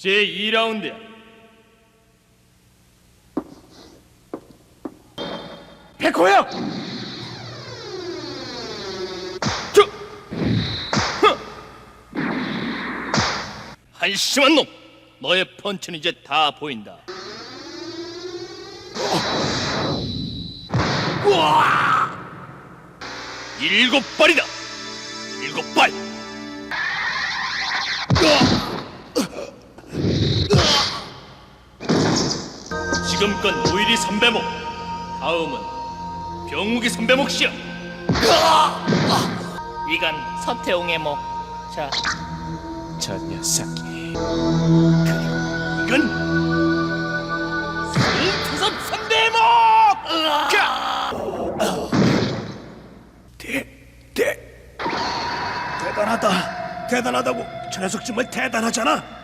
제 2라운드야. 백호야! 저! 흥! 한심한 놈! 너의 펀치는 이제 다 보인다. 우와! 일곱 발이다! 일곱 발! 지금껏 오일이 선배목 다음은 병욱이 선배목 씨야 이간 서태웅의 목자 저 녀석이 이건 송투섭 선배목 대, 대, 대단하다. 대단하다고. 저 녀석 정말 대단하잖아.